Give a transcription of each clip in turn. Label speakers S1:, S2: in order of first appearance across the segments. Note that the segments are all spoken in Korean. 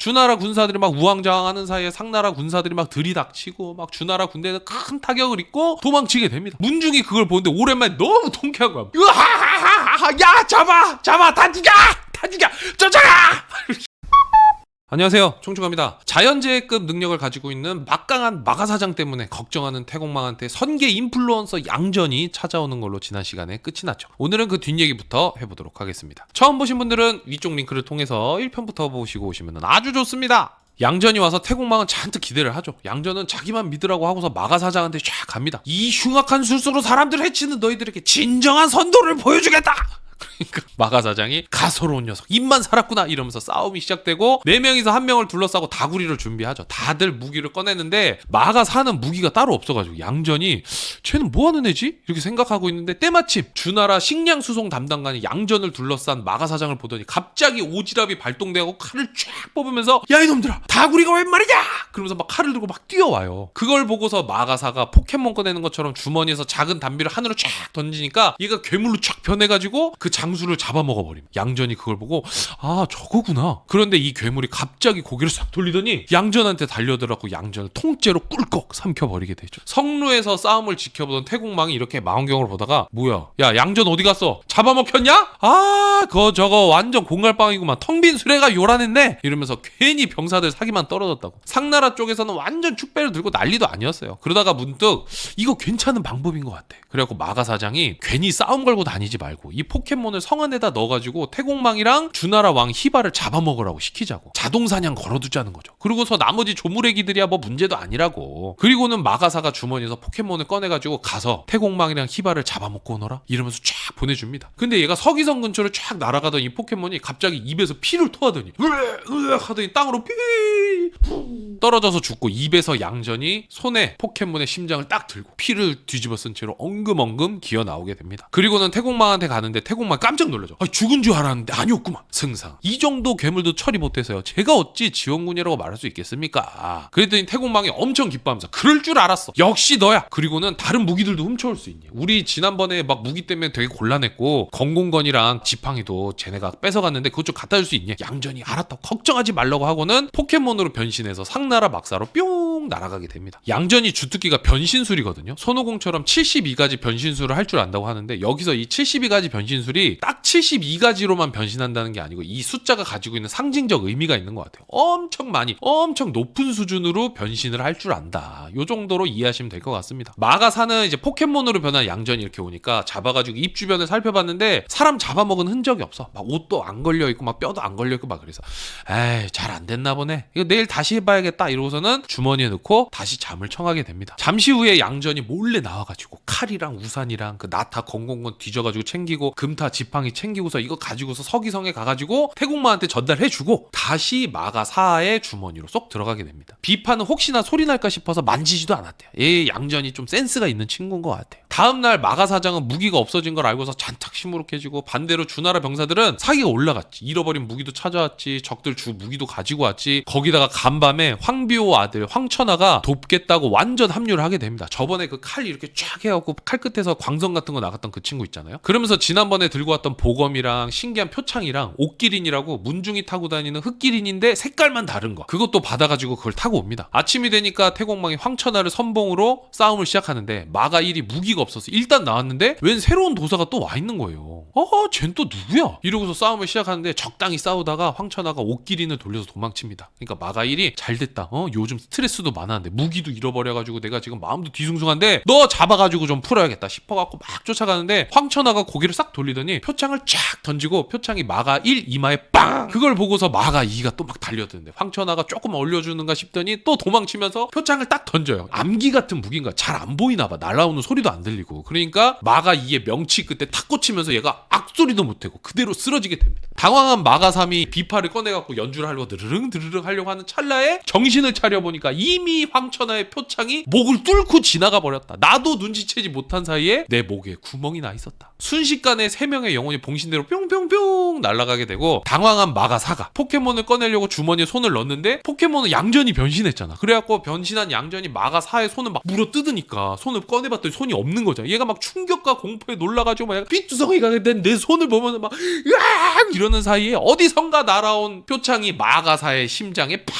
S1: 주나라 군사들이 막 우왕좌왕하는 사이에 상나라 군사들이 막 들이닥치고 막 주나라 군대는 큰 타격을 입고 도망치게 됩니다. 문중이 그걸 보는데 오랜만에 너무 통쾌한 거야. 으하하하하 야 잡아! 잡아! 다 죽여! 다 죽여! 쫓아가 안녕하세요. 총총합니다. 자연재해급 능력을 가지고 있는 막강한 마가사장 때문에 걱정하는 태공망한테 선계 인플루언서 양전이 찾아오는 걸로 지난 시간에 끝이 났죠. 오늘은 그 뒷얘기부터 해보도록 하겠습니다. 처음 보신 분들은 위쪽 링크를 통해서 1편부터 보시고 오시면 아주 좋습니다. 양전이 와서 태공망은 잔뜩 기대를 하죠. 양전은 자기만 믿으라고 하고서 마가사장한테 쫙 갑니다. 이 흉악한 술수로 사람들을 해치는 너희들에게 진정한 선도를 보여주겠다! 그러니까 마가 사장이 가소로운 녀석 입만 살았구나 이러면서 싸움이 시작되고 네 명이서 한 명을 둘러싸고 다구리를 준비하죠. 다들 무기를 꺼내는데 마가 사는 무기가 따로 없어가지고 양전이 쟤는 뭐 하는 애지 이렇게 생각하고 있는데 때마침 주나라 식량 수송 담당관이 양전을 둘러싼 마가 사장을 보더니 갑자기 오지랖이 발동되고 칼을 쫙 뽑으면서 야 이놈들아 다구리가 웬 말이냐 그러면서 막 칼을 들고 막 뛰어와요. 그걸 보고서 마가사가 포켓몬 꺼내는 것처럼 주머니에서 작은 담비를 하늘로 쫙 던지니까 얘가 괴물로 쫙 변해가지고 그 장 수를 잡아먹어 버림. 양전이 그걸 보고 아 저거구나. 그런데 이 괴물이 갑자기 고개를 싹 돌리더니 양전한테 달려들었고 양전을 통째로 꿀꺽 삼켜 버리게 되죠. 성루에서 싸움을 지켜보던 태국망이 이렇게 망원경을 보다가 뭐야 야 양전 어디 갔어? 잡아먹혔냐? 아 그거 저거 완전 공갈빵이구만 텅빈 수레가 요란했네 이러면서 괜히 병사들 사기만 떨어졌다고 상나라 쪽에서는 완전 축배를 들고 난리도 아니었어요 그러다가 문득 이거 괜찮은 방법인 것 같아 그래갖고 마가 사장이 괜히 싸움 걸고 다니지 말고 이 포켓몬 을 성 안에다 넣어가지고 태공망이랑 주나라 왕 히바를 잡아먹으라고 시키자고. 자동 사냥 걸어두자는 거죠. 그리고서 나머지 조물애기들이야 뭐 문제도 아니라고. 그리고는 마가사가 주머니에서 포켓몬을 꺼내가지고 가서 태공망이랑 히바를 잡아먹고 오너라? 이러면서 쫙 보내줍니다. 근데 얘가 서기성 근처로 쫙 날아가던 이 포켓몬이 갑자기 입에서 피를 토하더니 으악 하더니 땅으로 피 떨어져서 죽고 입에서 양전이 손에 포켓몬의 심장을 딱 들고 피를 뒤집어 쓴 채로 엉금엉금 기어 나오게 됩니다. 그리고는 태공망한테 가는데 태공망 깜짝 놀라죠. 아, 죽은 줄 알았는데 아니었구만. 승상. 이 정도 괴물도 처리 못해서요. 제가 어찌 지원군이라고 말할 수 있겠습니까? 그랬더니 태공망이 엄청 기뻐하면서 그럴 줄 알았어. 역시 너야. 그리고는 다른 무기들도 훔쳐올 수 있니? 우리 지난번에 막 무기 때문에 되게 곤란했고 건공건이랑 지팡이도 쟤네가 뺏어갔는데 그것 좀 갖다 줄 수 있니? 양전이 알았다. 걱정하지 말라고 하고는 포켓몬으로 변신해서 상 나라 막사로 뿅 날아가게 됩니다. 양전이 주특기가 변신술이거든요. 손오공처럼 72가지 변신술을 할 줄 안다고 하는데 여기서 이 72가지 변신술이 딱 72가지로만 변신한다는 게 아니고 이 숫자가 가지고 있는 상징적 의미가 있는 것 같아요. 엄청 많이, 엄청 높은 수준으로 변신을 할 줄 안다. 요 정도로 이해하시면 될 것 같습니다. 마가사는 이제 포켓몬으로 변한 양전이 이렇게 오니까 잡아가지고 입 주변을 살펴봤는데 사람 잡아먹은 흔적이 없어. 막 옷도 안 걸려 있고 막 뼈도 안 걸려 있고 막 그래서 에이 잘 안 됐나 보네. 이거 내일 다시 해봐야겠다 이러고서는 주머니에 넣고 다시 잠을 청하게 됩니다. 잠시 후에 양전이 몰래 나와가지고 칼이랑 우산이랑 그 나타 건공건 뒤져가지고 챙기고 금타 지팡이 챙기고서 이거 가지고서 서기성에 가가지고 태국마한테 전달해주고 다시 마가사의 주머니로 쏙 들어가게 됩니다. 비판은 혹시나 소리 날까 싶어서 만지지도 않았대요. 얘 양전이 좀 센스가 있는 친구인 것 같아요. 다음날 마가 사장은 무기가 없어진 걸 알고서 잔뜩 시무룩해지고 반대로 주나라 병사들은 사기가 올라갔지. 잃어버린 무기도 찾아왔지. 적들 주 무기도 가지고 왔지. 거기다가 간밤에 황비호 아들 황천 하가 돕겠다고 완전 합류를 하게 됩니다. 저번에 그 칼 이렇게 쫙 해갖고 칼 끝에서 광선 같은 거 나갔던 그 친구 있잖아요. 그러면서 지난번에 들고 왔던 보검이랑 신기한 표창이랑 옥기린이라고 문중이 타고 다니는 흑기린인데 색깔만 다른 거. 그것도 받아가지고 그걸 타고 옵니다. 아침이 되니까 태공망이 황천하를 선봉으로 싸움을 시작하는데 마가 1이 무기가 없어서 일단 나왔는데 웬 새로운 도사가 또 와 있는 거예요. 어, 쟨또 누구야? 이러고서 싸움을 시작하는데 적당히 싸우다가 황천하가 옥기린을 돌려서 도망칩니다. 그러니까 마가 1이 잘 됐다. 어, 요즘 스트레스도 많았는데 무기도 잃어버려가지고 내가 지금 마음도 뒤숭숭한데 너 잡아가지고 좀 풀어야겠다 싶어갖고 막 쫓아가는데 황천하가 고개를 싹 돌리더니 표창을 쫙 던지고 표창이 마가 1 이마에 빵! 그걸 보고서 마가 2가 또 막 달려드는데 황천하가 조금 올려주는가 싶더니 또 도망치면서 표창을 딱 던져요. 암기 같은 무기인가 잘 안 보이나 봐. 날라오는 소리도 안 들리고. 그러니까 마가 2의 명치 끝에 탁 꽂히면서 얘가 악소리도 못하고 그대로 쓰러지게 됩니다. 당황한 마가 3이 비파를 꺼내갖고 연주를 하려고 드르릉 드르릉 하려고 하는 찰나에 정 정신을 차려보니까 이미 황천하의 표창이 목을 뚫고 지나가 버렸다. 나도 눈치채지 못한 사이에 내 목에 구멍이 나 있었다. 순식간에 세 명의 영혼이 봉신대로 뿅뿅뿅 날아가게 되고 당황한 마가사가 포켓몬을 꺼내려고 주머니에 손을 넣었는데 포켓몬은 양전이 변신했잖아. 그래갖고 변신한 양전이 마가사의 손을 막 물어 뜯으니까 손을 꺼내봤더니 손이 없는 거잖아. 얘가 막 충격과 공포에 놀라가지고 막 삐투성이가 된 내 손을 보면 막 으악 이러는 사이에 어디선가 날아온 표창이 마가사의 심장에 팍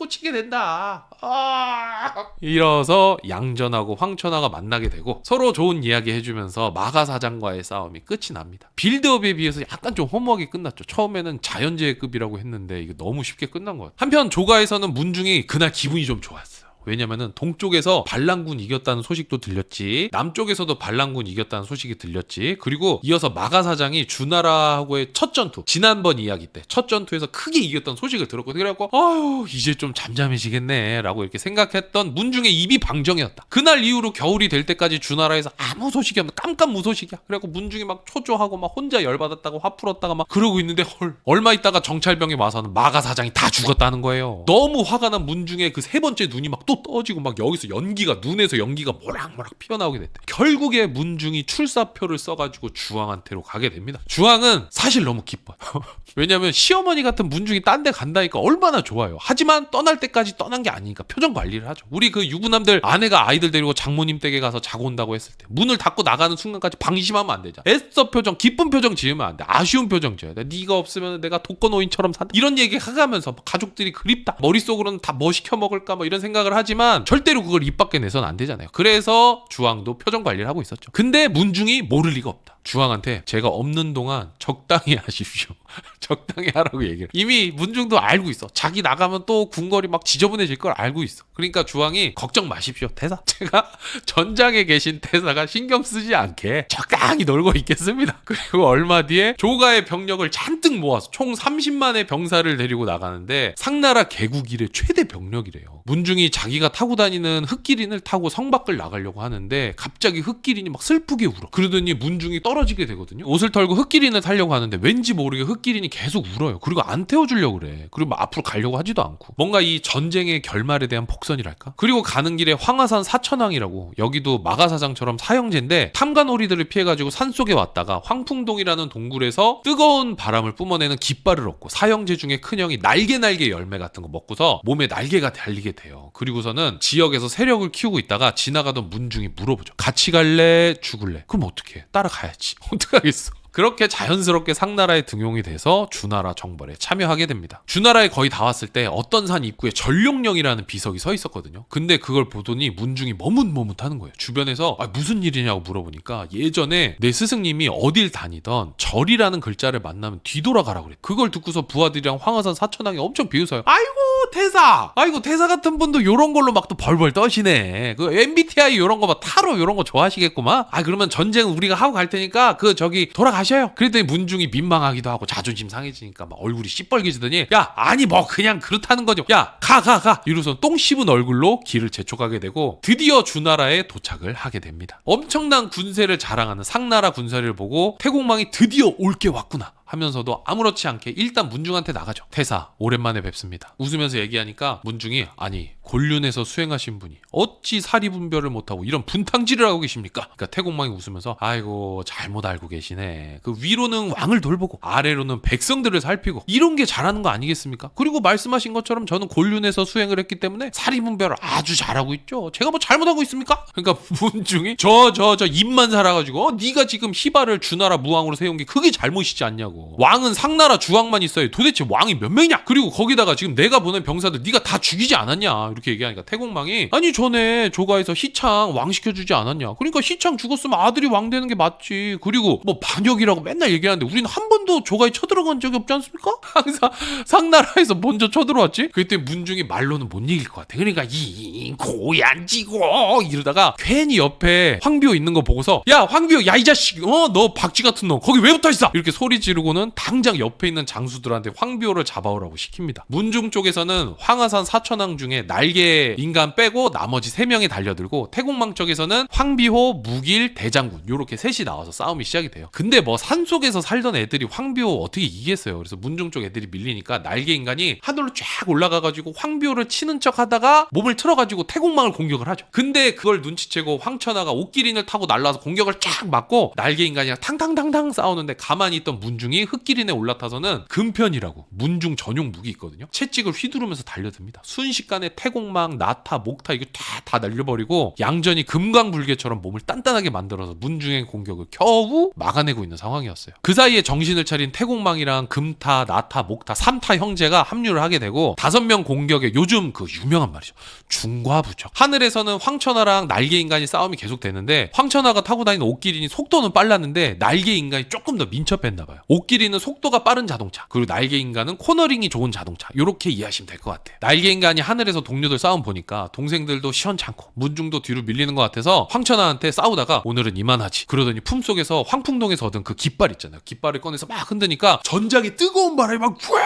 S1: 꽂히게 된다. 아~ 이어서 양전하고 황천하가 만나게 되고 서로 좋은 이야기 해주면서 마가 사장과의 싸움이 끝이 납니다. 빌드업에 비해서 약간 좀 허무하게 끝났죠. 처음에는 자연재해급이라고 했는데 이게 너무 쉽게 끝난 것 같아요. 한편 조가에서는 문중이 그날 기분이 좀 좋았어요. 왜냐면은 동쪽에서 반란군 이겼다는 소식도 들렸지 남쪽에서도 반란군 이겼다는 소식이 들렸지. 그리고 이어서 마가 사장이 주나라하고의 첫 전투 지난번 이야기 때 첫 전투에서 크게 이겼다는 소식을 들었거든요 그래갖고 아유 이제 좀 잠잠해지겠네 라고 이렇게 생각했던 문중의 입이 방정이었다. 그날 이후로 겨울이 될 때까지 주나라에서 아무 소식이 없는 깜깜 무소식이야. 그래갖고 문중이 막 초조하고 막 혼자 열받았다고 화 풀었다가 막 그러고 있는데 헐 얼마 있다가 정찰병이 와서는 마가 사장이 다 죽었다는 거예요. 너무 화가 난 문중의 그 세 번째 눈이 막또 떠지고 막 여기서 연기가 눈에서 연기가 모락모락 피어나오게 됐대. 결국에 문중이 출사표를 써가지고 주왕한테로 가게 됩니다. 주왕은 사실 너무 기뻐요. 왜냐면 시어머니 같은 문중이 딴 데 간다니까 얼마나 좋아요. 하지만 떠날 때까지 떠난 게 아니니까 표정 관리를 하죠. 우리 그 유부남들 아내가 아이들 데리고 장모님 댁에 가서 자고 온다고 했을 때 문을 닫고 나가는 순간까지 방심하면 안 되잖아. 애써 표정, 기쁜 표정 지으면 안 돼. 아쉬운 표정 지어야 돼. 네가 없으면 내가 독거노인처럼 산다. 이런 얘기 하가면서 가족들이 그립다. 머릿속으로는 다 뭐 시켜 먹을까 뭐 이런 생각을 하 지만 절대로 그걸 입 밖에 내서는 안 되잖아요. 그래서 주왕도 표정 관리를 하고 있었죠. 근데 문중이 모를 리가 없다. 주왕한테 제가 없는 동안 적당히 하십시오. 적당히 하라고 얘기를. 이미 문중도 알고 있어. 자기 나가면 또 궁궐이 막 지저분해질 걸 알고 있어. 그러니까 주왕이 걱정 마십시오. 태사. 제가 전장에 계신 태사가 신경 쓰지 않게 적당히 놀고 있겠습니다. 그리고 얼마 뒤에 조가의 병력을 잔뜩 모아서 총 30만의 병사를 데리고 나가는데 상나라 개국 이래 최대 병력이래요. 문중이 자기가 타고 다니는 흑기린을 타고 성 밖을 나가려고 하는데 갑자기 흑기린이 막 슬프게 울어. 그러더니 문중이 떨어지게 되거든요. 옷을 털고 흑기린을 타려고 하는데 왠지 모르게 흑기린이 계속 울어요. 그리고 안 태워주려고 그래. 그리고 막 앞으로 가려고 하지도 않고. 뭔가 이 전쟁의 결말에 대한 복선이랄까? 그리고 가는 길에 황하산 사천왕이라고 여기도 마가사장처럼 사형제인데 탐관오리들을 피해가지고 산속에 왔다가 황풍동이라는 동굴에서 뜨거운 바람을 뿜어내는 깃발을 얻고 사형제 중에 큰형이 날개 날개 열매 같은 거 먹고서 몸에 날개가 달리게 돼 요. 그리고서는 지역에서 세력을 키우고 있다가 지나가던 문중이 물어보죠. 같이 갈래? 죽을래? 그럼 어떻게? 따라가야지. 어떡하겠어? 그렇게 자연스럽게 상나라에 등용이 돼서 주나라 정벌에 참여하게 됩니다. 주나라에 거의 다 왔을 때 어떤 산 입구에 전룡령이라는 비석이 서 있었거든요. 근데 그걸 보더니 문중이 머뭇머뭇하는 거예요. 주변에서 아, 무슨 일이냐고 물어보니까 예전에 내 스승님이 어딜 다니던 절이라는 글자를 만나면 뒤돌아가라 그래. 그걸 듣고서 부하들이랑 황하산 사천왕이 엄청 비웃어요. 아이고 태사, 아이고 태사 같은 분도 요런 걸로 막 또 벌벌 떠시네. 그 MBTI 요런 거 막 타로 요런 거 좋아하시겠구만. 아 그러면 전쟁 우리가 하고 갈 테니까 그 저기 돌아가. 가셔요. 그랬더니 문중이 민망하기도 하고 자존심 상해지니까 막 얼굴이 시뻘개지더니 야 아니 뭐 그냥 그렇다는 거죠. 야 가 가 가. 이로써 똥 씹은 얼굴로 길을 재촉하게 되고 드디어 주나라에 도착을 하게 됩니다. 엄청난 군세를 자랑하는 상나라 군사를 보고 태공망이 드디어 올 게 왔구나. 하면서도 아무렇지 않게 일단 문중한테 나가죠. 태사 오랜만에 뵙습니다. 웃으면서 얘기하니까 문중이 아니 곤륜에서 수행하신 분이 어찌 사리 분별을 못하고 이런 분탕질을 하고 계십니까? 그러니까 태공망이 웃으면서 아이고 잘못 알고 계시네. 그 위로는 왕을 돌보고 아래로는 백성들을 살피고 이런 게 잘하는 거 아니겠습니까? 그리고 말씀하신 것처럼 저는 곤륜에서 수행을 했기 때문에 사리 분별을 아주 잘하고 있죠. 제가 뭐 잘못하고 있습니까? 그러니까 문중이 저 저 저 입만 살아가지고 어, 네가 지금 희발을 주나라 무왕으로 세운 게 그게 잘못이지 않냐고. 왕은 상나라 주왕만 있어요. 도대체 왕이 몇 명이냐? 그리고 거기다가 지금 내가 보낸 병사들 네가 다 죽이지 않았냐? 이렇게 얘기하니까 태공망이 아니 전에 조가에서 희창 왕 시켜주지 않았냐? 그러니까 희창 죽었으면 아들이 왕 되는 게 맞지. 그리고 뭐 반역이라고 맨날 얘기하는데 우리는 한 번도 조가에 쳐들어간 적이 없지 않습니까? 항상 상나라에서 먼저 쳐들어왔지. 그때 문중이 말로는 못 이길 것 같아. 그러니까 이 고얀지고 이러다가 괜히 옆에 황비호 있는 거 보고서 야 황비호 야 이 자식 어 너 박쥐 같은 놈 거기 왜 붙어 있어? 이렇게 소리 지르고 그러고는 당장 옆에 있는 장수들한테 황비호를 잡아오라고 시킵니다. 문중 쪽에서는 황하산 사천왕 중에 날개 인간 빼고 나머지 세 명이 달려들고 태국망 쪽에서는 황비호, 무길, 대장군 요렇게 셋이 나와서 싸움이 시작이 돼요. 근데 뭐 산속에서 살던 애들이 황비호 어떻게 이기겠어요. 그래서 문중 쪽 애들이 밀리니까 날개 인간이 하늘로 쫙 올라가가지고 황비호를 치는 척 하다가 몸을 틀어가지고 태국망을 공격을 하죠. 근데 그걸 눈치채고 황천하가 옷기린을 타고 날라와서 공격을 쫙 맞고 날개 인간이랑 탕탕탕탕 싸우는데 가만히 있던 문중이 흙기린에 올라타서는 금편이라고 문중 전용 무기 있거든요. 채찍을 휘두르면서 달려듭니다. 순식간에 태국망, 나타, 목타 이거 다, 다 날려버리고 양전이 금강불개처럼 몸을 단단하게 만들어서 문중의 공격을 겨우 막아내고 있는 상황이었어요. 그 사이에 정신을 차린 태국망이랑 금타, 나타, 목타, 삼타 형제가 합류를 하게 되고 다섯 명 공격에 요즘 그 유명한 말이죠. 중과부적. 하늘에서는 황천하랑 날개 인간이 싸움이 계속되는데 황천하가 타고 다니는 옷기린이 속도는 빨랐는데 날개 인간이 조금 더 민첩했나 봐요. 옷 기린은 속도가 빠른 자동차 그리고 날개 인간은 코너링이 좋은 자동차 이렇게 이해하시면 될 것 같아요. 날개 인간이 하늘에서 동료들 싸움 보니까 동생들도 시원찮고 문중도 뒤로 밀리는 것 같아서 황천하한테 싸우다가 오늘은 이만하지 그러더니 품속에서 황풍동에서 얻은 그 깃발 있잖아요. 깃발을 꺼내서 막 흔드니까 전장에 뜨거운 바람이 막 우와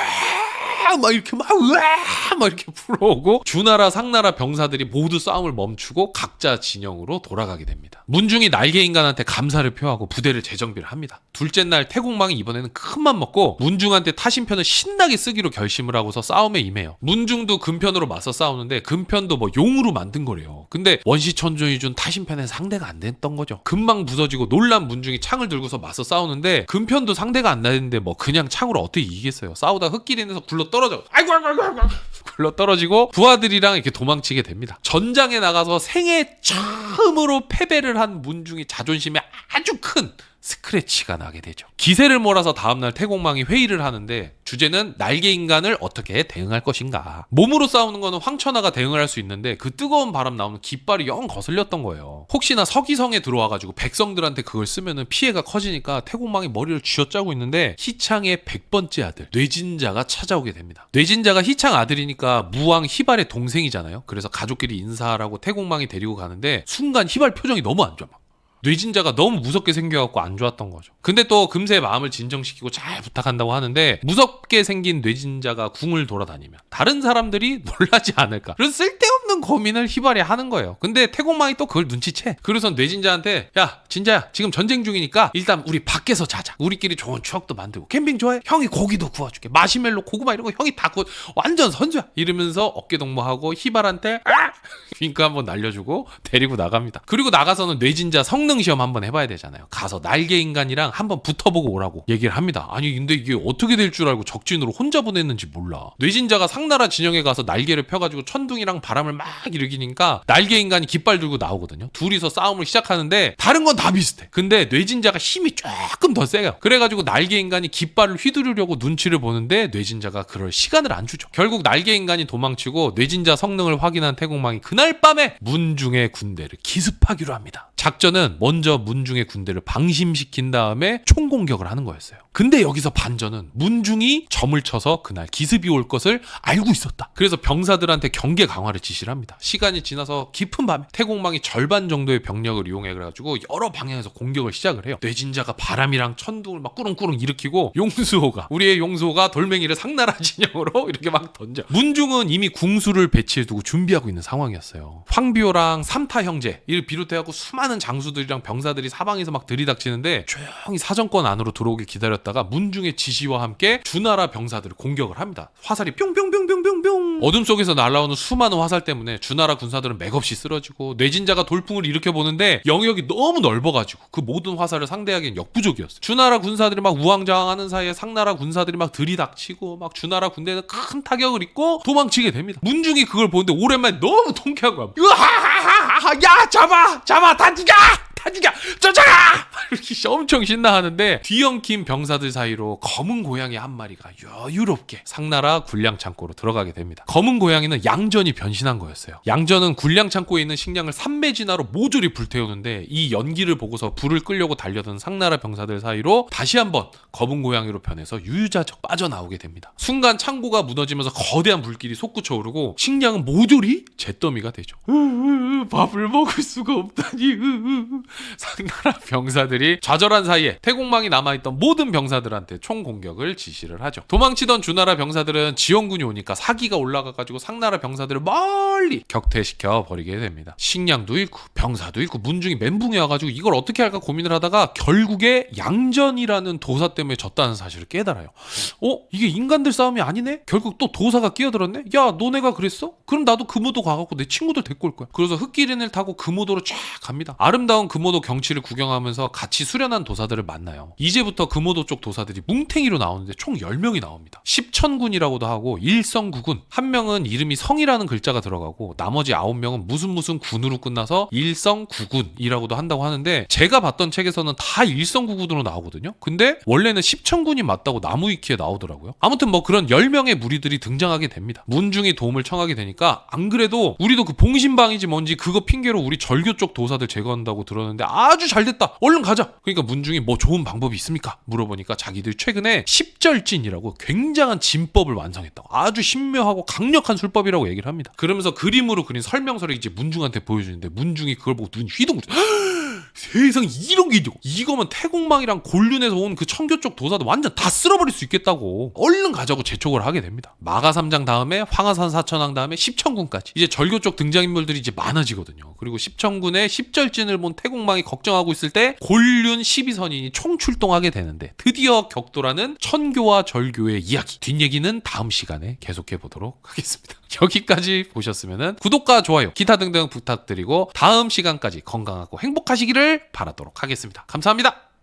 S1: 막 이렇게 막 우와 막 이렇게 불어오고 주나라 상나라 병사들이 모두 싸움을 멈추고 각자 진영으로 돌아가게 됩니다. 문중이 날개 인간한테 감사를 표하고 부대를 재정비를 합니다. 둘째 날 태국망이 이번에는 큰맘 먹고 문중한테 타신편을 신나게 쓰기로 결심을 하고서 싸움에 임해요. 문중도 금편으로 맞서 싸우는데 금편도 뭐 용으로 만든 거래요. 근데 원시천존이 준 타신편엔 상대가 안 됐던 거죠. 금방 부서지고 놀란 문중이 창을 들고서 맞서 싸우는데 금편도 상대가 안 나는데 뭐 그냥 창으로 어떻게 이기겠어요. 싸우다 흙길에서 굴러 떨어져. 아이고 아이고 아이고 아이고. 굴러 떨어지고 부하들이랑 이렇게 도망치게 됩니다. 전장에 나가서 생애 처음으로 패배를 한 문중이 자존심에 아주 큰 스크래치가 나게 되죠. 기세를 몰아서 다음날 태공망이 회의를 하는데 주제는 날개 인간을 어떻게 대응할 것인가. 몸으로 싸우는 거는 황천하가 대응을 할 수 있는데 그 뜨거운 바람 나오는 깃발이 영 거슬렸던 거예요. 혹시나 서기성에 들어와가지고 백성들한테 그걸 쓰면은 피해가 커지니까 태공망이 머리를 쥐어짜고 있는데 희창의 100번째 아들 뇌진자가 찾아오게 됩니다. 뇌진자가 희창 아들이니까 무왕 희발의 동생이잖아요. 그래서 가족끼리 인사하라고 태공망이 데리고 가는데 순간 희발 표정이 너무 안 좋아. 막. 뇌진자가 너무 무섭게 생겨갖고 안 좋았던 거죠. 근데 또 금세 마음을 진정시키고 잘 부탁한다고 하는데 무섭게 생긴 뇌진자가 궁을 돌아다니면 다른 사람들이 놀라지 않을까. 그래서 쓸데없는 고민을 희발이 하는 거예요. 근데 태공망이 또 그걸 눈치채. 그래서 뇌진자한테 야 진자야 지금 전쟁 중이니까 일단 우리 밖에서 자자. 우리끼리 좋은 추억도 만들고 캠핑 좋아해? 형이 고기도 구워줄게. 마시멜로 고구마 이런 거 형이 다 구워. 완전 선수야. 이러면서 어깨 동무하고 희발한테 아! 윙크 한번 날려주고 데리고 나갑니다. 그리고 나가서는 뇌진자 성능 시험 한번 해봐야 되잖아요. 가서 날개 인간이랑 한번 붙어보고 오라고 얘기를 합니다. 아니 근데 이게 어떻게 될 줄 알고 적진으로 혼자 보냈는지 몰라. 뇌진자가 상나라 진영에 가서 날개를 펴가지고 천둥이랑 바람을 막 일으키니까 날개 인간이 깃발 들고 나오거든요. 둘이서 싸움을 시작하는데 다른 건 다 비슷해. 근데 뇌진자가 힘이 조금 더 세요. 그래가지고 날개 인간이 깃발을 휘두르려고 눈치를 보는데 뇌진자가 그럴 시간을 안 주죠. 결국 날개 인간이 도망치고 뇌진자 성능을 확인한 태공망이 그날 밤에 문중의 군대를 기습하기로 합니다. 작전은 먼저 문중의 군대를 방심시킨 다음에 총공격을 하는 거였어요. 근데 여기서 반전은 문중이 점을 쳐서 그날 기습이 올 것을 알고 있었다. 그래서 병사들한테 경계 강화를 지시를 합니다. 시간이 지나서 깊은 밤에 태공망이 절반 정도의 병력을 이용해 그래가지고 여러 방향에서 공격을 시작을 해요. 뇌진자가 바람이랑 천둥을 막 꾸릉꾸릉 일으키고 용수호가 우리의 용수호가 돌멩이를 상나라 진영으로 이렇게 막 던져. 문중은 이미 궁수를 배치해 두고 준비하고 있는 상황이었어요. 황비호랑 삼타 형제 이를 비롯해 갖고 수많은 장수들이 랑 병사들이 사방에서 막 들이닥치는데 조용히 사정권 안으로 들어오길 기다렸다가 문중의 지시와 함께 주나라 병사들을 공격을 합니다. 화살이 뿅뿅뿅뿅뿅뿅 어둠 속에서 날아오는 수많은 화살 때문에 주나라 군사들은 맥없이 쓰러지고 뇌진자가 돌풍을 일으켜 보는데 영역이 너무 넓어가지고 그 모든 화살을 상대하기엔 역부족이었어요. 주나라 군사들이 막 우왕좌왕하는 사이에 상나라 군사들이 막 들이닥치고 막 주나라 군대는 큰 타격을 입고 도망치게 됩니다. 문중이 그걸 보는데 오랜만에 너무 통쾌한 거야. 으하하하하 야 잡아 잡아 다 죽여 다 죽여 쫓아가 이렇게 엄청 신나하는데 뒤엉킨 병사들 사이로 검은 고양이 한 마리가 여유롭게 상나라 군량 창고로 들어가게 됩니다. 검은 고양이는 양전이 변신한 거였어요. 양전은 군량 창고에 있는 식량을 삼매 진화로 모조리 불태우는데 이 연기를 보고서 불을 끌려고 달려든 상나라 병사들 사이로 다시 한번 검은 고양이로 변해서 유유자적 빠져나오게 됩니다. 순간 창고가 무너지면서 거대한 불길이 솟구쳐 오르고 식량은 모조리 잿더미가 되죠. 밥을 먹을 수가 없다니. 상나라 병사들이 좌절한 사이에 태공망이 남아있던 모든 병사들한테 총 공격을 지시를 하죠. 도망치던 주나라 병사들은 지원군이 오니까 사기가 올라가가지고 상나라 병사들을 멀리 격퇴시켜 버리게 됩니다. 식량도 잃고 병사도 잃고 문중이 멘붕해와가지고 이걸 어떻게 할까 고민을 하다가 결국에 양전이라는 도사 때문에 졌다는 사실을 깨달아요. 어? 이게 인간들 싸움이 아니네? 결국 또 도사가 끼어들었네? 야, 너네가 그랬어? 그럼 나도 금오도 가갖고 내 친구들 데리고 올 거야. 그래서 흑기린을 타고 금오도로 쫙 갑니다. 아름다운 금오 도 경치를 구경하면서 같이 수련한 도사들을 만나요. 이제부터 금오도 쪽 도사들이 뭉탱이로 나오는데 총 10명이 나옵니다. 십천군이라고도 하고 일성구군. 한 명은 이름이 성이라는 글자가 들어가고 나머지 9명은 무슨 무슨 군으로 끝나서 일성구군이라고도 한다고 하는데 제가 봤던 책에서는 다 일성구군으로 나오거든요. 근데 원래는 십천군이 맞다고 나무위키에 나오더라고요. 아무튼 뭐 그런 10명의 무리들이 등장하게 됩니다. 문중이 도움을 청하게 되니까 안 그래도 우리도 그 봉신방이지 뭔지 그거 핑계로 우리 절교 쪽 도사들 제거한다고 들었는데 아주 잘 됐다. 얼른 가자. 그러니까 문중이 뭐 좋은 방법이 있습니까? 물어보니까 자기들 최근에 십절진이라고 굉장한 진법을 완성했다고. 아주 신묘하고 강력한 술법이라고 얘기를 합니다. 그러면서 그림으로 그린 설명서를 이제 문중한테 보여주는데 문중이 그걸 보고 눈이 휘둥 세상 이런 게 있죠. 이거면 태공망이랑 곤륜에서 온 그 청교 쪽 도사도 완전 다 쓸어버릴 수 있겠다고. 얼른 가자고 재촉을 하게 됩니다. 마가삼장 다음에 황하산 사천왕 다음에 십천군까지. 이제 절교 쪽 등장인물들이 이제 많아지거든요. 그리고 십천군의 십절진을 본 태공망이 걱정하고 있을 때 곤륜 12선인이 총출동하게 되는데 드디어 격돌하는 천교와 절교의 이야기. 뒷얘기는 다음 시간에 계속해 보도록 하겠습니다. 여기까지 보셨으면 구독과 좋아요, 기타 등등 부탁드리고 다음 시간까지 건강하고 행복하 시기를 바라도록 하겠습니다. 감사합니다.